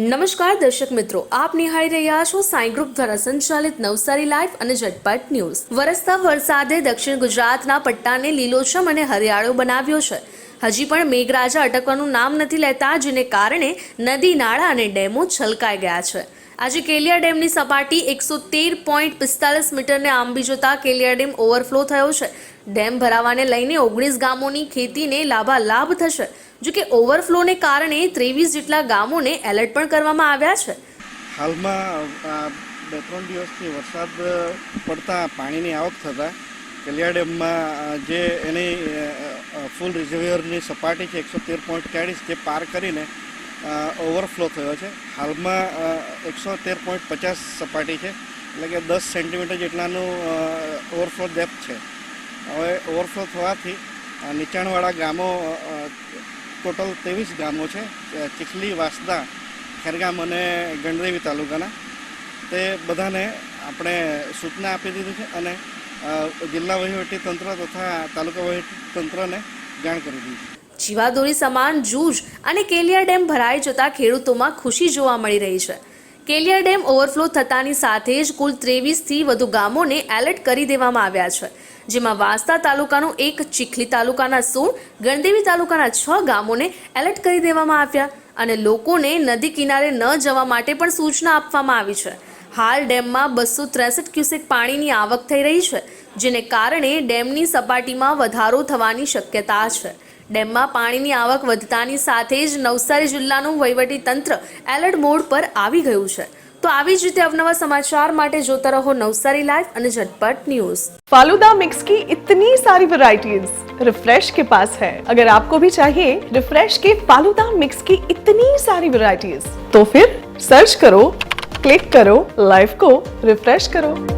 નમસ્કાર દર્શક મિત્રો, આપ નિહાળી રહ્યા છો સાઈ ગ્રુપ દ્વારા સંચાલિત નવસારી લાઈવ અને ઝટપટ ન્યૂઝ. વરસતા વરસાદે દક્ષિણ ગુજરાતના પટ્ટાને લીલોછમ અને હરિયાળો બનાવ્યો છે. હજી પણ મેઘરાજા અટકવાનું નામ નથી લેતા, જેને કારણે નદી, નાળા અને ડેમો છલકાઈ ગયા છે. આજે કેલિયા ડેમની સપાટી એકસો તેર પોઈન્ટ પિસ્તાલીસ મીટરને આંબી જતા કેલિયા ડેમ ઓવરફ્લો થયો છે. ડેમ ભરાવાને લઈને ઓગણીસ ગામોની ખેતીને લાભાલાભ થશે. જો કે ઓવરફ્લોને કારણે ત્રેવીસ જેટલા ગામોને એલર્ટ પણ કરવામાં આવ્યા છે. હાલમાં બે ત્રણ દિવસથી વરસાદ પડતા પાણીની આવક થતાં કલિયા ડેમમાં જે એની ફૂલ રિઝર્વિયરની સપાટી છે, એકસો તેર પોઈન્ટ ચાળીસ, જે પાર કરીને ઓવરફ્લો થયો છે. હાલમાં એકસો તેર પોઈન્ટ પચાસ સપાટી છે, એટલે કે દસ સેન્ટીમીટર જેટલાનું ઓવરફ્લો ડેપ્થ છે. હવે ઓવરફ્લો થવાથી નીચાણવાળા ગામો ટોટલ ત્રેવીસ ગામો છે. ચીખલી, વાસદા, ખેરગામ અને ગણદેવી તાલુકાના. તે બધાને આપણે સૂચના આપી દીધી છે અને જિલ્લા વહીવટી તંત્ર તથા તાલુકા વહીવટી તંત્રને જાણ કરી દીધી છે. જીવાદોરી સમાન જૂજ અને કેલિયા ડેમ ભરાઈ જતા ખેડૂતોમાં ખુશી જોવા મળી રહી છે. કેલિયા ડેમ ઓવરફ્લો થતાની સાથે જ કુલ ત્રેવીસથી વધુ ગામોને એલર્ટ કરી દેવામાં આવ્યા છે, જેમાં વાંસદા તાલુકાનું એક, ચીખલી તાલુકાના સોળ, ગણદેવી તાલુકાના છ ગામોને એલર્ટ કરી દેવામાં આવ્યા અને લોકોને નદી કિનારે ન જવા માટે પણ સૂચના આપવામાં આવી છે. હાલ ડેમમાં બસો ત્રેસઠ ક્યુસેક પાણીની આવક થઈ રહી છે, જેને કારણે ડેમની સપાટીમાં વધારો થવાની શક્યતા છે. ડેમમાં પાણીની આવક વધતાની સાથે જ નવસારી જિલ્લાનું વહીવટી તંત્ર એલર્ટ મોડ પર આવી ગયું છે તો આવી જ રીતે અવનવા સમાચાર માટે જોતા રહો નવસારી લાઈવ અને ઝટપટ ન્યૂઝ फालूदा मिक्स की इतनी सारी वैरायटीज रिफ्रेश के पास है अगर आपको भी चाहिए रिफ्रेश के फालूदा मिक्स की इतनी सारी वैरायटीज तो फिर सर्च करो क्लिक करो लाइफ को रिफ्रेश करो